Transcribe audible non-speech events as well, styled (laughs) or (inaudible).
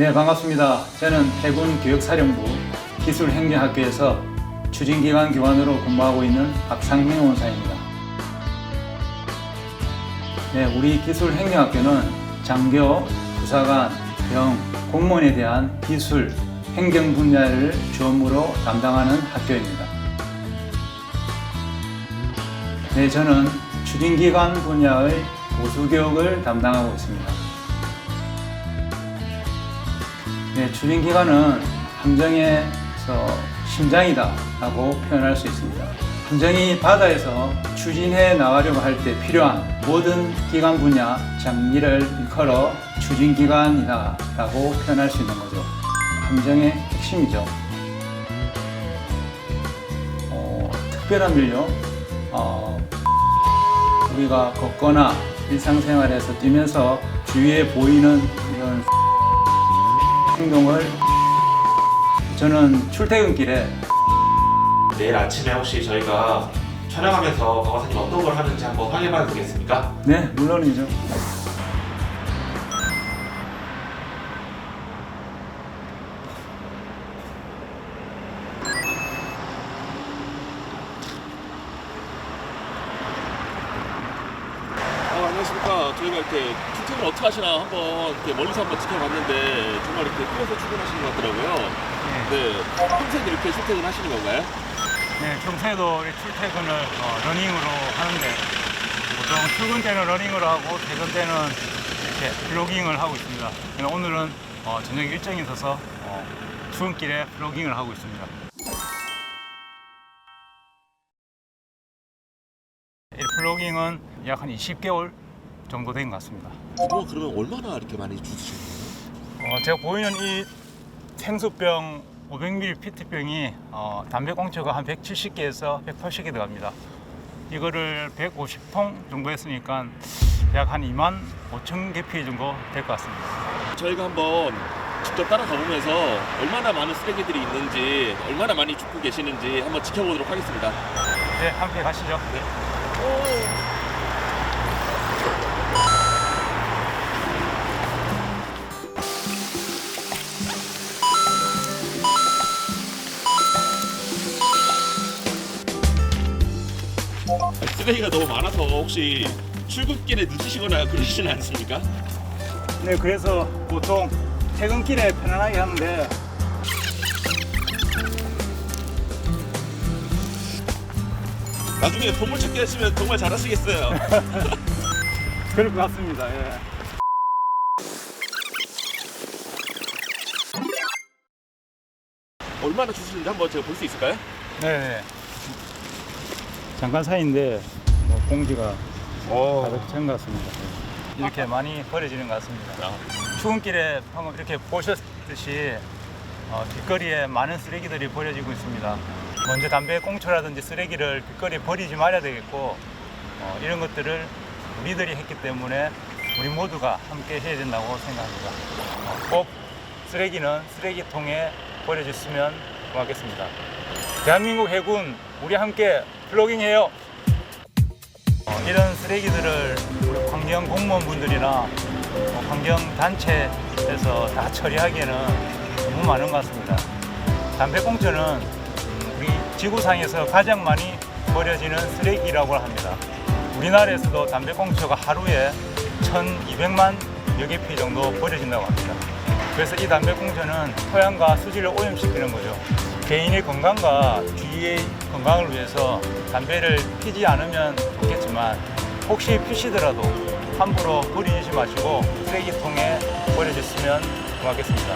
네, 반갑습니다. 저는 해군 교육사령부 기술행정학교에서 추진기관 교관으로 근무하고 있는 박상민 원사입니다. 네, 우리 기술행정학교는 장교, 부사관, 병, 공무원에 대한 기술, 행정 분야를 주업무로 담당하는 학교입니다. 네, 저는 추진기관 분야의 보수교육을 담당하고 있습니다. 네, 추진기관은 함정에서 심장이다라고 표현할 수 있습니다. 함정이 바다에서 추진해 나가려고 할 때 필요한 모든 기관 분야 장비를 일컬어 추진 기관이다라고 표현할 수 있는 거죠. 함정의 핵심이죠. 어, 특별한 빌요. 어, 우리가 걷거나 일상생활에서 뛰면서 주위에 보이는 이런 행동을 저는 출퇴근길에 내일 아침에 혹시 저희가 촬영하면서 강화사님 어떤 걸 하는지 한번 확인해 봐도 되겠습니까? 네 물론이죠. 어, 안녕하십니까. 저희가 이렇게 출퇴근 어떻게 하시나 한번 이렇게 멀리서 한번 지켜봤는데 정말 이렇게 뛰어서 출근하시는 것 같더라고요. 네. 평생 이렇게 출퇴근 하시는 건가요? 네, 평소에도 우리 출퇴근을 어, 러닝으로 하는데 보통 출근 때는 러닝으로 하고 퇴근 때는 이렇게 플로깅을 하고 있습니다. 근데 오늘은 어, 저녁 일정이 있어서 어, 출근길에 플로깅을 하고 있습니다. 이 플로깅은 약 한 20개월 정도 된 것 같습니다. 뭐 그러면 얼마나 이렇게 많이 주시는 거예요? 어, 제가 보이는 이 생수병 500ml PT병이 어, 담배꽁초가 한 170개에서 180개 들어갑니다. 이거를 150통 정도 했으니까 약 한 2만 5천 개피 정도 될 것 같습니다. 저희가 한번 직접 따라가 보면서 얼마나 많은 쓰레기들이 있는지 얼마나 많이 줍고 계시는지 한번 지켜보도록 하겠습니다. 네, 함께 가시죠. 쓰레기가 너무 많아서 혹시 출근길에 늦으시거나 그러시지는 않습니까? 네, 그래서 보통 퇴근길에 편안하게 하는데 나중에 보물 찾기 하시면 정말 잘하시겠어요. (laughs) 그럴 것 같습니다. 예. 얼마나 주시는지 한번 제가 볼 수 있을까요? 네. 잠깐 사이인데 뭐 공지가 가득 찬 것 같습니다. 예. 이렇게 많이 버려지는 것 같습니다. 출근길에 방금 이렇게 보셨듯이 어, 길거리에 많은 쓰레기들이 버려지고 있습니다. 먼저 담배 꽁초라든지 쓰레기를 길거리에 버리지 말아야 되겠고 어, 이런 것들을 우리들이 했기 때문에 우리 모두가 함께 해야 된다고 생각합니다. 어, 꼭 쓰레기는 쓰레기통에 버려졌으면 고맙겠습니다. 대한민국 해군 우리 함께 플로깅해요. 어, 이런 쓰레기들을 우리 환경 공무원분들이나 어, 환경 단체에서 다 처리하기에는 너무 많은 것 같습니다. 담배꽁초는 음, 우리 지구상에서 가장 많이 버려지는 쓰레기라고 합니다. 우리나라에서도 담배꽁초가 하루에 1,200만 여개 피 정도 버려진다고 합니다. 그래서 이 담배꽁초는 토양과 수질을 오염시키는 거죠. 개인의 건강과 주위의 건강을 위해서 담배를 피지 않으면 좋겠지만 혹시 피시더라도 함부로 버리지 마시고 쓰레기통에 버려졌으면 고맙겠습니다.